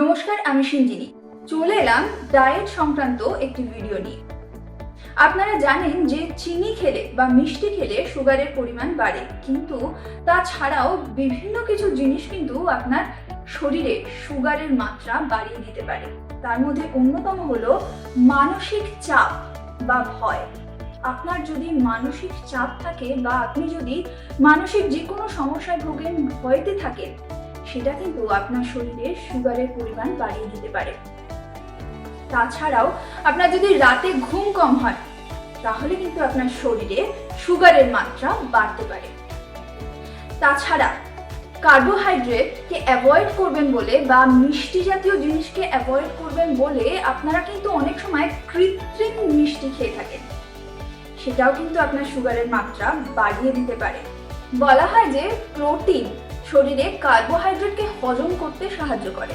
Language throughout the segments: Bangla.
নমস্কার, আমি সিঞ্জিনী। চলে এলাম ডায়েট সংক্রান্ত একটি ভিডিও নিয়ে। আপনারা জানেন যে চিনি খেলে বা মিষ্টি খেলে সুগারের পরিমাণ বাড়ে, কিন্তু তাছাড়াও বিভিন্ন কিছু জিনিস কিন্তু আপনার শরীরে সুগারের মাত্রা বাড়িয়ে দিতে পারে। তার মধ্যে অন্যতম হলো মানসিক চাপ বা ভয়। আপনার যদি মানসিক চাপ থাকে বা আপনি যদি মানসিক যে কোনো সমস্যায় ভোগেন, ভয়তে থাকেন সেটা কিন্তু আপনার শরীরে সুগারের পরিমাণ বাড়িয়ে দিতে পারে। তাছাড়াও আপনার যদি রাতে ঘুম কম হয়, তাহলে কিন্তু আপনার শরীরে সুগারের মাত্রা বাড়তে পারে। তাছাড়া কার্বোহাইড্রেটকে অ্যাভয়েড করবেন বলে বা মিষ্টি জাতীয় জিনিসকে অ্যাভয়েড করবেন বলে আপনারা কিন্তু অনেক সময় কৃত্রিম মিষ্টি খেয়ে থাকেন। সেটাও কিন্তু আপনার সুগারের মাত্রা বাড়িয়ে দিতে পারে। বলা হয় যে প্রোটিন শরীরে কার্বোহাইড্রেটকে হজম করতে সাহায্য করে।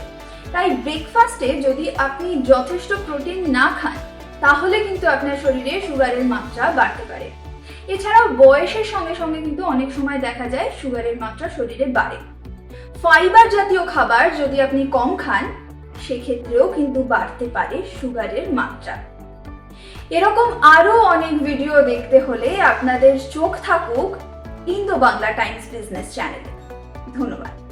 তাই ব্রেকফাস্টে যদি আপনি যথেষ্ট প্রোটিন না খান, তাহলে কিন্তু আপনার শরীরে সুগারের মাত্রা বাড়তে পারে। এছাড়াও বয়সের সঙ্গে সঙ্গে কিন্তু অনেক সময় দেখা যায় সুগারের মাত্রা শরীরে বাড়ে। ফাইবার জাতীয় খাবার যদি আপনি কম খান, সেক্ষেত্রেও কিন্তু বাড়তে পারে সুগারের মাত্রা। এরকম আরও অনেক ভিডিও দেখতে হলে আপনাদের চোখ থাকুক ইন্দো বাংলা টাইমস বিজনেস চ্যানেলে। ধন্যবাদ।